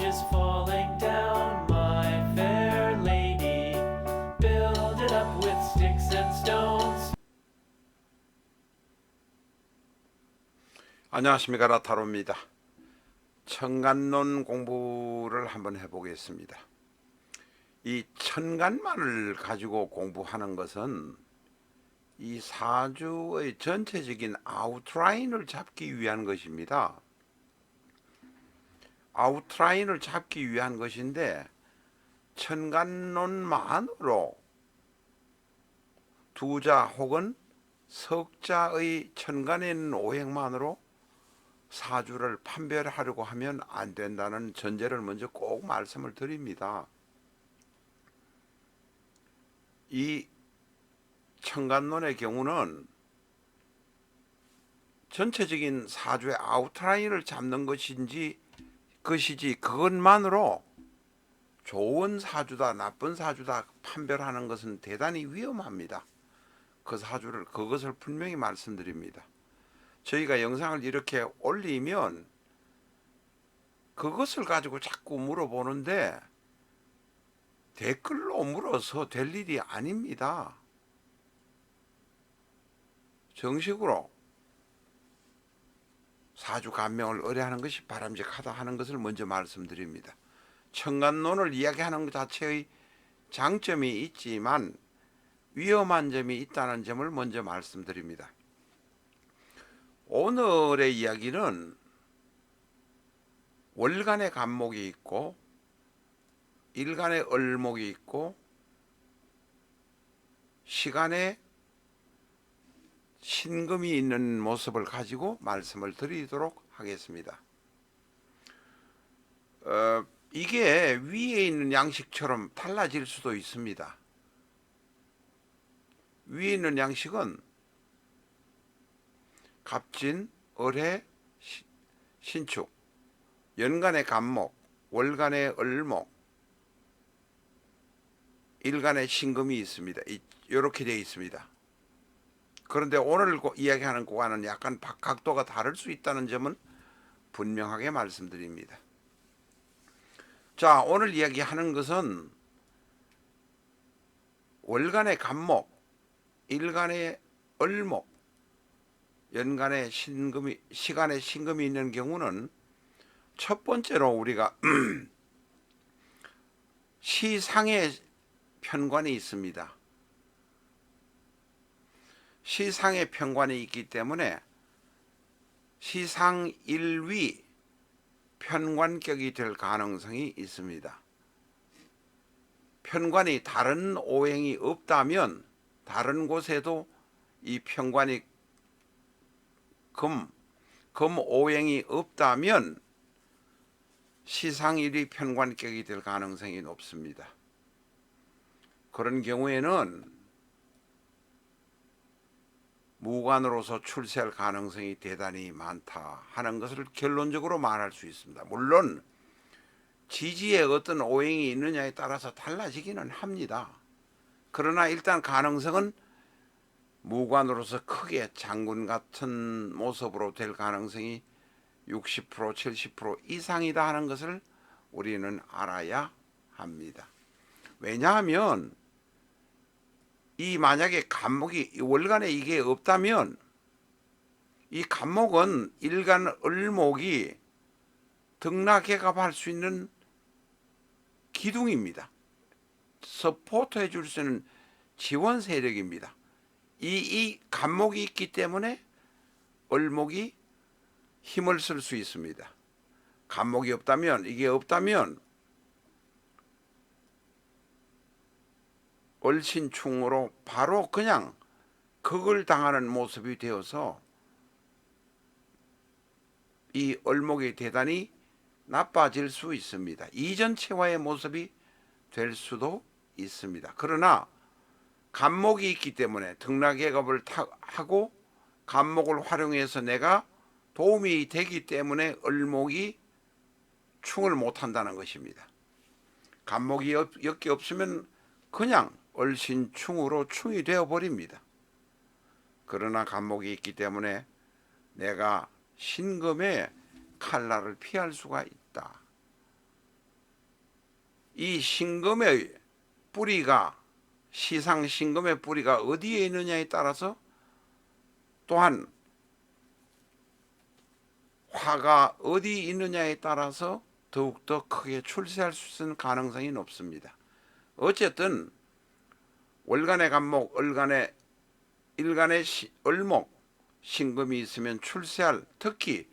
is falling down, my fair lady. Build it up with sticks and stones. 안녕하십니까 라타로입니다. 천간론 공부를 한번 해보겠습니다. 이 천간만을 가지고 공부하는 것은 이 사주의 전체적인 아웃라인을 잡기 위한 것입니다. 아웃라인을 잡기 위한 것인데 천간론만으로 두자 혹은 석자의 천간에 있는 오행만으로 사주를 판별하려고 하면 안 된다는 전제를 먼저 꼭 말씀을 드립니다. 이 청간론의 경우는 전체적인 사주의 아웃라인을 잡는 것인지 것이지 그것만으로 좋은 사주다 나쁜 사주다 판별하는 것은 대단히 위험합니다. 그 사주를 그것을 분명히 말씀드립니다. 저희가 영상을 이렇게 올리면 그것을 가지고 자꾸 물어보는데 댓글로 물어서 될 일이 아닙니다. 정식으로 사주 감명을 의뢰하는 것이 바람직하다 하는 것을 먼저 말씀드립니다. 청간론을 이야기하는 것 자체의 장점이 있지만 위험한 점이 있다는 점을 먼저 말씀드립니다. 오늘의 이야기는 월간의 간목이 있고 일간의 을목이 있고 시간에 신금이 있는 모습을 가지고 말씀을 드리도록 하겠습니다. 어, 이게 위에 있는 양식처럼 달라질 수도 있습니다. 위에 있는 양식은 갑진, 을해, 시- 신축, 연간의 간목, 월간의 을목, 일간의 신금이 있습니다. 이렇게 되어 있습니다. 그런데 오늘 고- 이야기하는 구간은 약간 바- 각도가 다를 수 있다는 점은 분명하게 말씀드립니다. 자, 오늘 이야기하는 것은 월간의 간목, 일간의 을목, 연간의 신금이 시간에 신금이 있는 경우는 첫 번째로 우리가 시상의 편관이 있습니다. 시상의 편관이 있기 때문에 시상 일위 편관격이 될 가능성이 있습니다. 편관이 다른 오행이 없다면 다른 곳에도 이 편관이 금, 금 오행이 없다면 시상일이 편관격이 될 가능성이 높습니다. 그런 경우에는 무관으로서 출세할 가능성이 대단히 많다 하는 것을 결론적으로 말할 수 있습니다. 물론 지지에 어떤 오행이 있느냐에 따라서 달라지기는 합니다. 그러나 일단 가능성은 무관으로서 크게 장군 같은 모습으로 될 가능성이 60% 70% 이상이다 하는 것을 우리는 알아야 합니다. 왜냐하면 이 만약에 간목이 월간에 이게 없다면 이 간목은 일간 을목이 등락해 갑할 수 있는 기둥입니다. 서포트 해 줄 수 있는 지원 세력입니다. 이, 이 간목이 있기 때문에 을목이 힘을 쓸 수 있습니다. 간목이 없다면 이게 없다면 얼신충으로 바로 그냥 극을 당하는 모습이 되어서 이 얼목이 대단히 나빠질 수 있습니다. 이전체와의 모습이 될 수도 있습니다. 그러나 간목이 있기 때문에 등락예갑을 하고 간목을 활용해서 내가 도움이 되기 때문에 을목이 충을 못한다는 것입니다. 간목이 엮기 없으면 그냥 얼신충으로 충이 되어 버립니다. 그러나 간목이 있기 때문에 내가 신금의 칼날을 피할 수가 있다. 이 신금의 뿌리가 시상 신금의 뿌리가 어디에 있느냐에 따라서 또한 화가 어디 있느냐에 따라서 더욱더 크게 출세할 수 있는 가능성이 높습니다. 어쨌든 월간의 간목, 을간의 일간의 시- 을목, 신금이 있으면 출세할 특히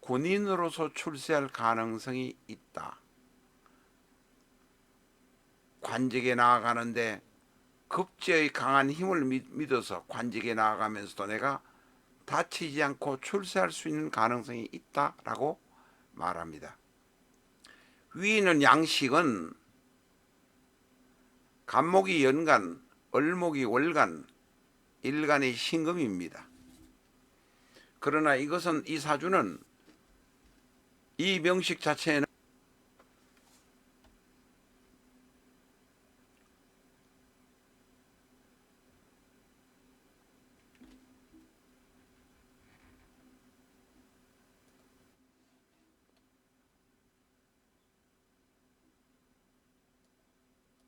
군인으로서 출세할 가능성이 있다. 관직에 나아가는데 급제의 강한 힘을 믿- 믿어서 관직에 나아가면서도 내가 다치지 않고 출세할 수 있는 가능성이 있다라고 말합니다. 있는 양식은 간목이 연간, 을목이 월간, 일간이 신금입니다. 그러나 이것은 이 사주는 이 명식 자체에는